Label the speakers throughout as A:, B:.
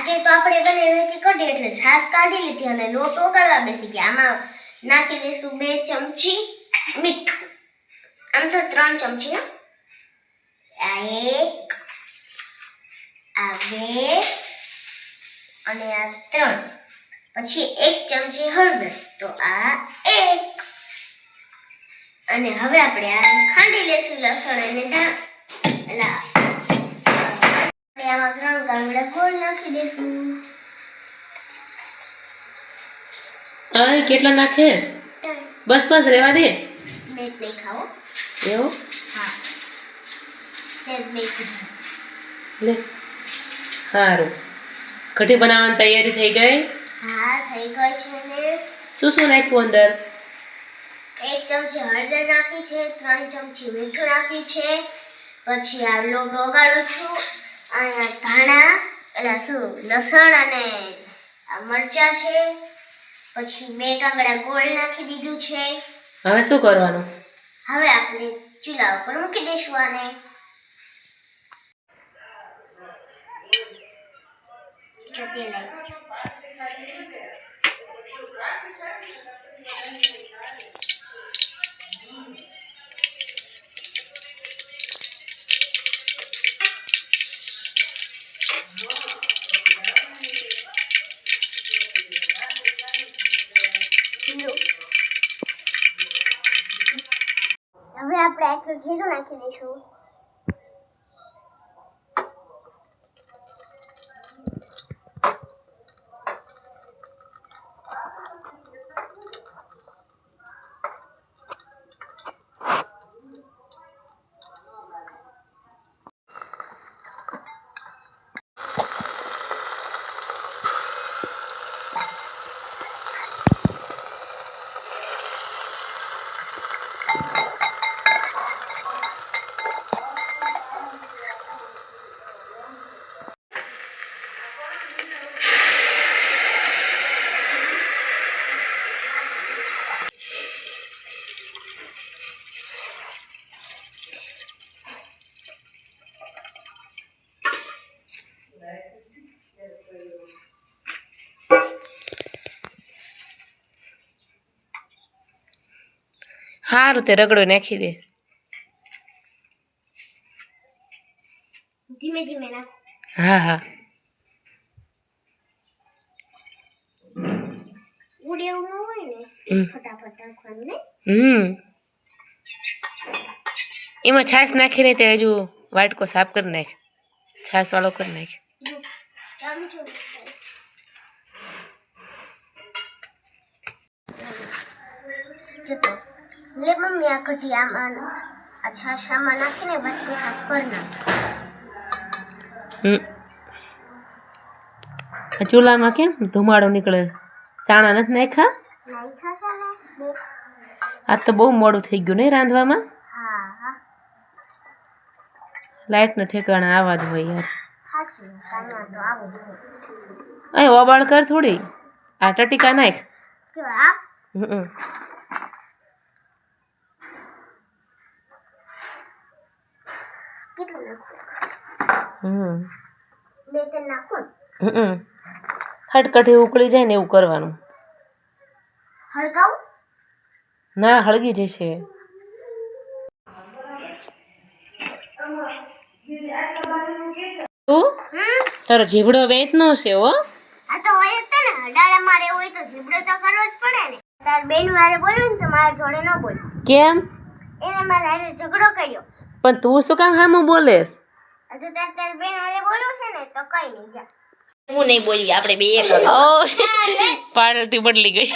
A: આજે તો આપણે બનાવીથી કઢી એટલે છાશ કાઢી લીધી અને લોટ ઓગાળવા બેસી ગયા આમાં નાખી દઈશું બે ચમચી મીઠું આમ તો ત્રણ ચમચી હો. આ એક આ બે અને આ ત્રણ પછી એક ચમચી હળદર તો આ એક અને હવે આપણે આ ખાંડી લેશું લસણ અને ધાણ એલા આપણે આમાં ત્રણ ગાંગડા ગોળ નાખી દેશું
B: અય કેટલા
A: નાખેશ
B: બસ બસ રેવા દે
A: બેટ નહીં ખાવો
B: એવું
A: હા
B: લે સારું કઢી બનાવવાની તૈયારી થઈ ગઈ
A: હા થઈ ગઈ છે ને
B: શું શું નાખ્યું અંદર
A: એક ચમચી હળદર નાખી છે ત્રણ ચમચી મીઠું નાખી છે પછી આ લોટ ઓગાળું છું અહીંયા ધાણા એટલે શું લસણ અને મરચા છે પછી બે કાંકડા ગોળ નાખી દીધું છે.
B: હવે શું કરવાનું?
A: હવે આપણે ચૂલા ઉપર મૂકી દઈશું આને. જો તેલ હવે આપણે આટલું જીરું નાખી દઈશું.
B: સારું તે રગડો નાખી દે
A: ધીમે ધીમે નાખો
B: હા હા
A: ઉડે એવું ન હોય ને
B: હમ.
A: ફટાફટ નાખવાનું ને
B: હમ એમાં છાશ નાખીને તે હજુ વાટકો સાફ કરી નાખ છાશ વાળો કરી નાખ
A: જો ચમચો જો તો લે મમ્મી આ કઢી આમાં છાશ આમાં નાખીને વાટકો સાફ કરી નાખ.
B: ચૂલામાં કેમ ધુમાડો નીકળે? સાણા નથી નાખ્યા? આ તો બહુ મોડું થઈ ગયું નહીં રાંધવામાં?
A: હા. હા
B: લાઇટનો ઠેકાણા આવા જ હોય યાર. અહીં ઓબાળ કર થોડી. આ ટટીકા નાખ. હમ.
A: કેટલું નાખવું
B: હમ.
A: બે ત્રણ નાખો
B: હમ. ખટકટી ઉકળી જાય ને એવું કરવાનું.
A: હળગાવું?
B: ના હળગી જશે. તું? તારો જીભડો વેચનો છે હો.
A: આ તો હોય જ ને. અડાળા મારે હોય તો જીબડો તો કરવો જ પડે ને. તાર બેન મારે બોલ્યું ને તો મારા જોડે ન બોલ
B: કેમ?
A: એને મારા ઝઘડો કર્યો.
B: પણ તું શું કામ હામું બોલેસ
A: હજુ તાર તાર બેન હારે બોલ્યું છે ને તો કઈ નહીં જા
C: હું નહીં બોલી આપણે બે એક
B: ઓ પાર્ટી બદલી ગઈ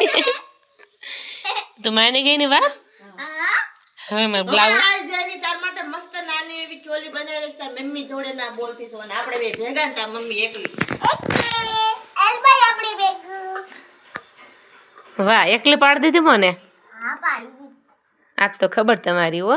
B: તું માની ગઈ ને વાત
A: હા
B: હવે મેં બ્લાઉઝ
C: આજ એવી તાર માટે મસ્ત નાની એવી ચોલી બનાવી દઈશ તાર મમ્મી જોડે ના બોલતી તો અને આપણે બે ભેગા ને તાર મમ્મી એકલી
A: એલબાઈ આપણી બેગ
B: વાહ એકલી પાડી દીધી મને
A: હા પાડી દીધી.
B: આજ તો ખબર તમારી હો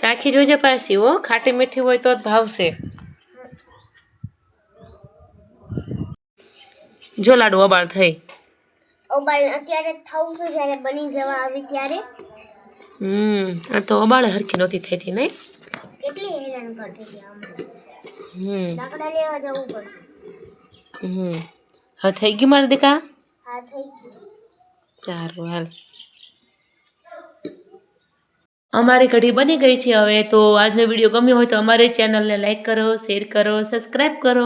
B: ચાખી જોજે પાછી હો ખાટી મીઠી હોય તો જ ભાવશે જો લાડુ અબાળ થઈ
A: ઉબાળ અત્યારે થવું તો જ્યારે બની જવા આવી ત્યારે
B: હમ આ તો અબાળે હરખી નહોતી થઈ હતી નહીં
A: કેટલી હેરાન કરતી હતી આમાં
B: હમ
A: લાકડા લેવા જવું પડતું
B: હમ હવે થઈ ગયું મારા દીકા
A: હા થઈ ગયું
B: સારું હાલ અમારી કઢી બની ગઈ છે હવે. તો આજનો વીડિયો ગમ્યો હોય તો અમારી ચેનલને લાઈક કરો શેર કરો સબસ્ક્રાઈબ કરો.